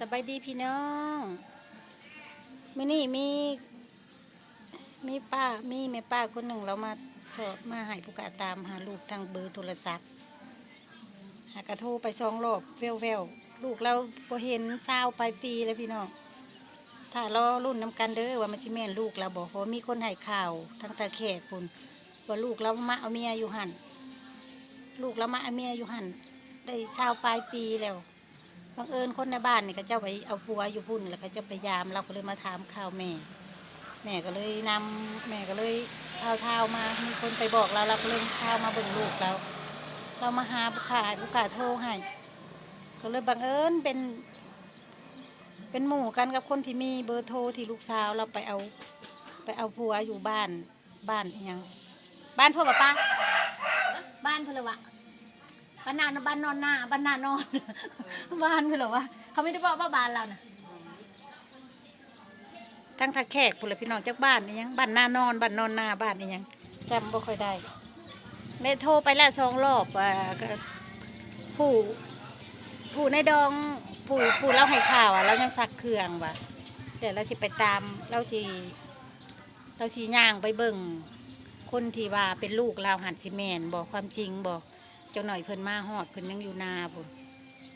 สบายดีพี่น้องมื่อนี้มีมีป้ามีแม่ป้าคนหนึ่งเรามาสอบมาให้ผู้กาตามหาลูกทางเบอร์โทรศัพท์ หากระโทรไปสองรอบแววๆลูกเราพอเห็นเศร้าปลายปีแล้วพี่น้องถ้ารอรุ่นน้ำกันเด้อว่ามันสิแม่นลูกเราบอกว่ามีคนให้ข่าวทางตาแขกคุณว่าลูกเรามาเอาเมียอยู่หันลูกเรามาเอาเมียอยู่หันได้เศร้าปลายปีแล้ว บังเอิญคนในบ้านนี่ก็เจ้าไปเอาผัวอยู่พุ่นแล้วก็เจะไปยามเราก็เลยมาถามข่าวแม่ แม่ก็เลยนำแม่ก็เลยเท้าเท้ามา มีคนไปบอกเราเราก็เลยเท้ามาเบิ่งลูกเรา เรามาหาบุคคาบุคคาโทรให้ก็เลยบังเอิญเป็น เป็นหมู่กันกับคนที่มีเบอร์โทรที่ลูกสาวเราไปเอาไปเอาผัวอยู่บ้านบ้านอิหยังบ้านพ่อป้าป้าบ้านพื่อนเหรอวะ บ้านนานบ้านนอนหน้าบ้านนานอน บ้านคือเหรอวะเขาไม่ได้บอกว่าบ้านเรานะทั้งทักแขกพุ่นละพี่น้องจากบ้านนี่ยังบ้านนานอนบ้านนอนหน้าบ้านนี่ยังจำบ่ค่อยได้ได้โทรไปแล้วสองรอบว่าก็ผู้ผู้ในดองผู้ผู้เล่าให้ข่าวอะเรายังซักเครื่องว่ะเดี๋ยวเราสิไปตามเราสิเราสิย่างไปเบิ่งคนที่ว่าเป็นลูกเราหันสิแมนบอกความจริงบอกเจ้าหน่อยเพิ่นมาฮอดเพิ่นยังอยู่นาพุ่น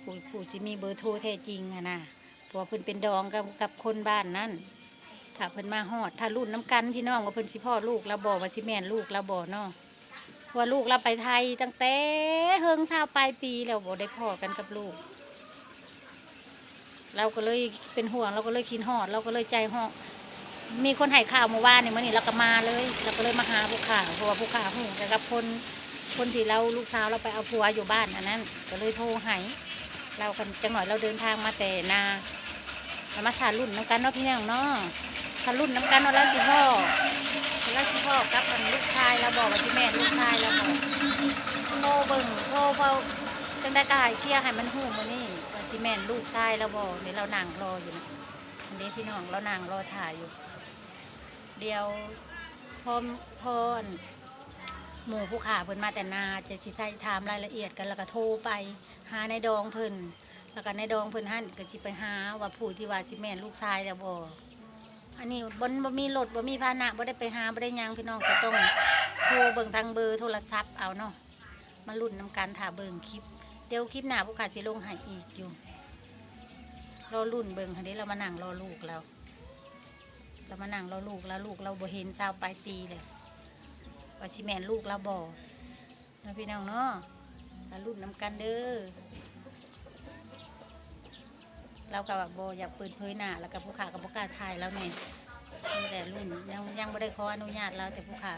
ผู้ผู้สิมีเบอร์โทรแท้จริงอะนะเพราะว่าเพิ่นเป็นดองกับกับคนบ้านนั่นถ้าเพิ่นมาฮอด ถ้ารุ่นน้ำกันพี่น้องว่าเพิ่นสิพ่อลูกเราบ่ว่าสิแม่นลูกเราบ่เนาะว่าลูกเราไปไทยตั้งแต่เฮิงเช้าปลายปีแล้วบ่ได้พ่อกันกับลูก เราก็เลยเป็นห่วงเราก็เลยคิดฮอด เราก็เลยใจฮอดมีคนให้ข่าวเมื่อวานนี่มื้อนี้เราก็มาเลย เราก็เลยมาหาผู้ข่าวเพราะว่าผู้ข่าวหูกันกับคน คนที่เราลูกสาวเราไปเอาผัวอยู่บ้านอันนั้น ก็เลยโทรให้เรากันจังหน่อยเราเดินทางมาแต่นาเรามาถ่ายรุ่นน้ำกันเนาะพี่น้องเนาะถ่ายรุ่นน้ำกันเนาะแล้วสิพ่อแล้วสิพ่อกับอันลูกชายเราบอกว่าสิแม่ลูกชายเราบอกโทรเบิ่งโทรเฝ้าจังได้กายเชียให้มันหูมานี่ว่าสิแม่ลูกชายเราบอกเนี่ยวเรานั่งรออยู่นะอันนี้พี่น้องเรานั่งรอถ่ายอยู่ เดียวพอพออัน หมู่ผู้ขาเพิ่นมาแต่นาจะสิไทยถามรายละเอียดกันแล้วก็โทรไป หาในดองเพิ่นแล้วก็ในดองเพิ่นหั่นก็สิไปหาว่าผู้ที่ว่าสิแม่นลูกชายแล้วบ่อันนี้บ่บ่มีรถบ่มีพาหนะบ่ได้ไปหาบ่ได้หยังพี่น้องก็ต้องโทรเบิ่งทางเบอร์โทรศัพท์เอาเนาะมาลุ้นนำกันถ้าเบิ่งคลิป เดี๋ยวคลิปหน้าผู้ขาสิลงให้อีกอยู่รอรุ่นเบิ่งคันนี้เรามานั่งรอลูกเราเรามานั่งรอลูกแล้วลูกเราบ่เห็นสาวปลายปีเลย ว่าสิแม่นลูกเราบ่นะพี่น้องเนาะมารุ่นน้ำกันเด้อเราก็บบบ่อยากเปิดเผยหน้าแล้วก็ผู้ขากับผู้กาถ่ายแล้วเนี่ยแต่รุ่นยังยังไม่ได้ขออนุญาตเราแต่ผู้ขา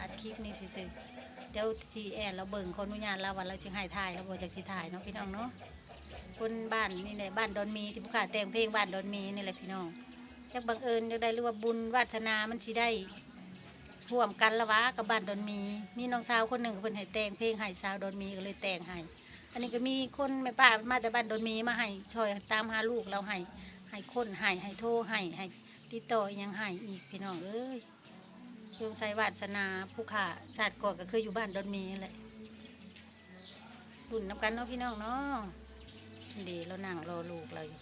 อัดคลิปนี้ซื่อๆเดี๋ยวทีแอนเราเบิ่งขออนุญาตเราว่าเราจึงให้ถ่ายเราบ่จากสิถ่ายเนาะพี่น้องเนาะคนบ้านนี่แหละบ้านดอนมีที่ผู้ขาแต่งเพลงบ้านดอนมีนี่แหละพี่น้องจักบังเอิญจักได้รือว่าบุญวาสนามันสิได้ ร่วมกันละวะกับบ้านดอนมี มีน้องสาวคนหนึ่งเพิ่นให้แต่งเพลงให้สาวดอนมีก็เลยแต่งให้อันนี้ก็มีคนแม่ป้ามาแต่บ้านดอนมีมาให้ช่วยตามหาลูกเราให้ให้คนให้ให้โทรให้ให้ติดต่อยังให้อีกพี่น้องเอ้ยยงไสวาสนาผู้ขาศาสตร์ก่อนก็คืออยู่บ้านดอนมีแหละรุ่นน้ำกันเนาะพี่น้องเนาะดีเรานั่งรอลูกเราอยู่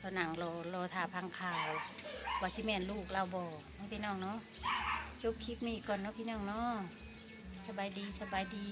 เรานั่งรอรอถ่าพังข่าวว่าสิแม่นลูกเราบอกพี่น้องเนาะ จบคลิปนี้ก่อนเนาะพี่น้องเนาะสบายดีสบายดี